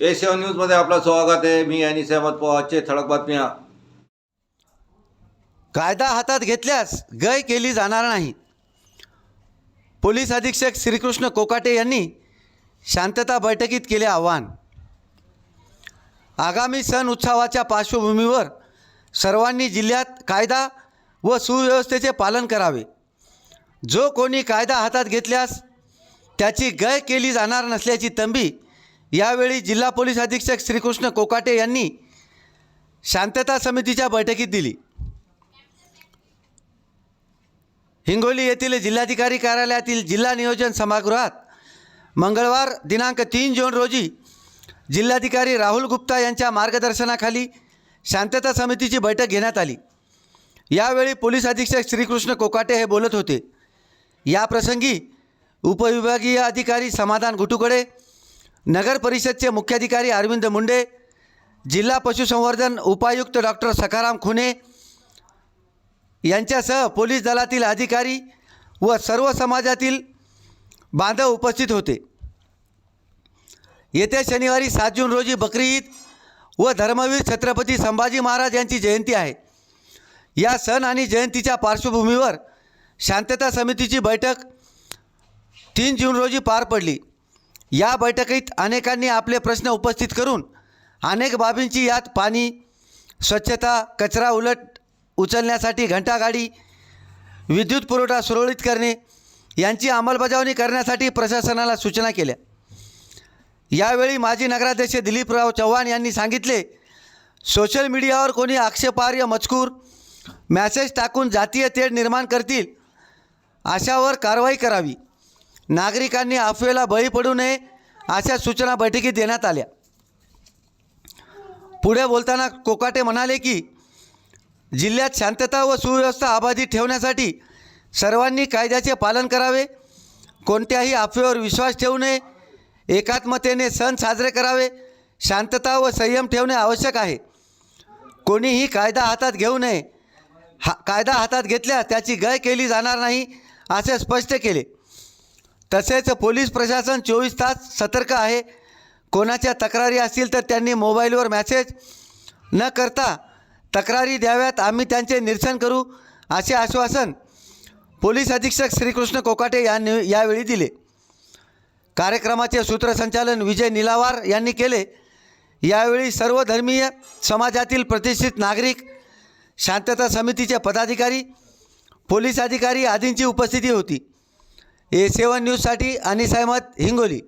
Asia न्यूजमध्ये आपलं स्वागत आहे. मी आणि सहमत पवारचे ठळक बातम्या. कायदा हातात घेतल्यास गय केली जाणार नाही. पोलीस अधीक्षक श्रीकृष्ण कोकाटे यांनी शांतता बैठकीत केले आव्हान. आगामी सण उत्सवाच्या पार्श्वभूमीवर सर्वांनी जिल्ह्यात कायदा व सुव्यवस्थेचे पालन करावे. जो कोणी कायदा हातात घेतल्यास त्याची गय केली जाणार नसल्याची तंबी यावेळी जिल्हा पोलीस अधीक्षक श्रीकृष्ण कोकाटे यांनी शांतता समितीच्या बैठकीत दिली. हिंगोली येथील जिल्हाधिकारी कार्यालयातील जिल्हा नियोजन सभागृहात मंगळवार दिनांक तीन जून रोजी जिल्हाधिकारी राहुल गुप्ता यांच्या मार्गदर्शनाखाली शांतता समितीची बैठक घेण्यात आली. यावेळी पोलीस अधीक्षक श्रीकृष्ण कोकाटे हे बोलत होते. याप्रसंगी उपविभागीय अधिकारी समाधान घुटुकडे नगर परिषदचे मुख्याधिकारी अरविंद मुंडे जिल्हा पशुसंवर्धन उपायुक्त डॉक्टर सखाराम खुने यांच्यासह पोलीस दलातील अधिकारी व सर्व समाजातील बांधव उपस्थित होते. येत्या शनिवारी सात जून रोजी बकरी ईद व धर्मवीर छत्रपती संभाजी महाराज यांची जयंती आहे. या सण आणि जयंतीच्या पार्श्वभूमीवर शांतता समितीची बैठक तीन जून रोजी पार पडली. या बैठकीत अनेकांनी आपले प्रश्न उपस्थित करून अनेक बाबींची यात पाणी स्वच्छता कचरा उलट उचलण्यासाठी घंटागाडी विद्युत पुरवठा सुरळीत करणे यांची अंमलबजावणी करण्यासाठी प्रशासनाला सूचना केल्या. यावेळी माजी नगराध्यक्ष दिलीपराव चव्हाण यांनी सांगितले सोशल मीडियावर कोणी आक्षेपार्ह मजकूर मॅसेज टाकून जातीय तेढ निर्माण करतील अशावर कारवाई करावी. नागरिकांनी अफवेला बळी पडू नये अशा सूचना बैठकीत देण्यात आल्या. पुढे बोलताना कोकाटे म्हणाले की जिल्ह्यात शांतता व सुव्यवस्था अबाधित ठेवण्यासाठी सर्वांनी कायद्याचे पालन करावे कोणत्याही अफवेवर विश्वास ठेवू नये एकात्मतेने सण साजरे करावे शांतता व संयम ठेवणे आवश्यक आहे. कोणीही कायदा हातात घेऊ नये हा कायदा हातात घेतल्यास त्याची गय केली जाणार नाही असे स्पष्ट केले. तसेच पोलीस प्रशासन चोवीस तास सतर्क आहे. कोणाच्या तक्रारी असतील तर त्यांनी मोबाईलवर मॅसेज न करता तक्रारी द्याव्यात. आम्ही त्यांचे निरसन करू असे आश्वासन पोलीस अधीक्षक श्रीकृष्ण कोकाटे यांनी यावेळी दिले. कार्यक्रमाचे सूत्रसंचालन विजय निलावार यांनी केले. यावेळी सर्व धर्मीय समाजातील प्रतिष्ठित नागरिक शांतता समितीचे पदाधिकारी पोलीस अधिकारी आदींची उपस्थिती होती. ए सेवन न्यूजसाठी अनिस अहमद हिंगोली.